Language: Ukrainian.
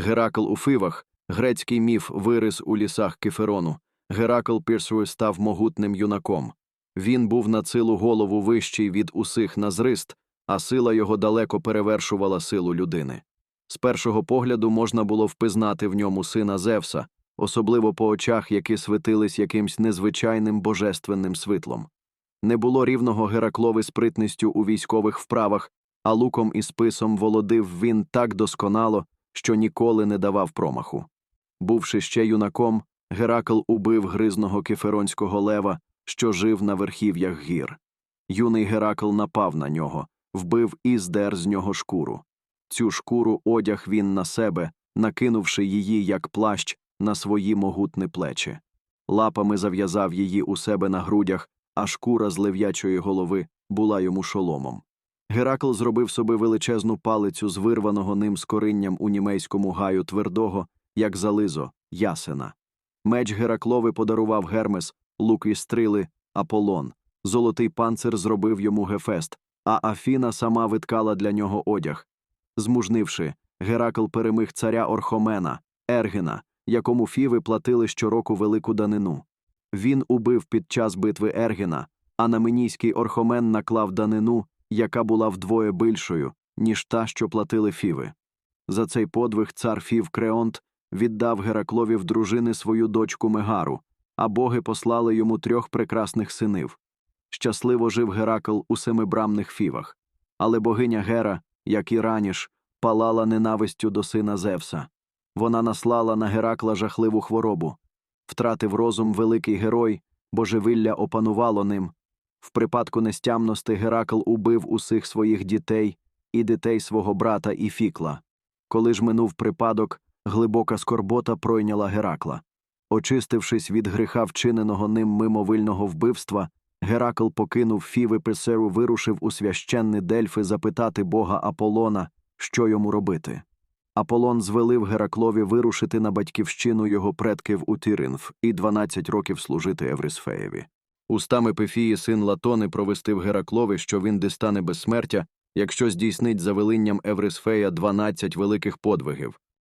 Геракл у Фивах, грецький міф вирис у лісах Кеферону. Геракл Пірсою став могутним юнаком. Він був на силу голову вищий від усіх на зрист, а сила його далеко перевершувала силу людини. З першого погляду можна було впізнати в ньому сина Зевса, особливо по очах, які світились якимсь незвичайним божественним світлом. Не було рівного Гераклови спритністю у військових вправах, а луком і списом володив він так досконало, що ніколи не давав промаху. Бувши ще юнаком, Геракл убив гризного кеферонського лева, що жив на верхів'ях гір. Юний Геракл напав на нього, вбив і здер з нього шкуру. Цю шкуру одяг він на себе, накинувши її, як плащ, на свої могутні плечі. Лапами зав'язав її у себе на грудях, а шкура з лев'ячої голови була йому шоломом. Геракл зробив собі величезну палицю з вирваного ним з коринням у німейському гаю твердого, як зализо, ясена. Меч Гераклови подарував Гермес, лук і стріли, Аполлон. Золотий панцир зробив йому Гефест, а Афіна сама виткала для нього одяг. Змужнивши, Геракл переміг царя Орхомена, Ергена, якому фіви платили щороку велику данину. Він убив під час битви Ергена, а на Менійський Орхомен наклав данину, яка була вдвоє більшою, ніж та, що платили фіви. За цей подвиг цар Фів Креонт віддав Гераклові в дружини свою дочку Мегару, а боги послали йому трьох прекрасних синів. Щасливо жив Геракл у семибрамних фівах, але богиня Гера, як і раніш, палала ненавистю до сина Зевса. Вона наслала на Геракла жахливу хворобу. Втратив розум великий герой, божевілля опанувало ним. В припадку нестямності Геракл убив усіх своїх дітей і дітей свого брата Іфікла. Коли ж минув припадок, глибока скорбота пройняла Геракла. Очистившись від гріха вчиненого ним мимовильного вбивства, Геракл покинув Фіви Песеру, вирушив у священний Дельфи запитати бога Аполлона, що йому робити. Аполлон звелив Гераклові вирушити на батьківщину його предків у Тиринф і 12 років служити Еврисфеєві. Устами Пефії син Латони провестив Гераклови, що він дістане безсмертя, якщо здійснить за велинням Еврисфея 12 великих подвигів,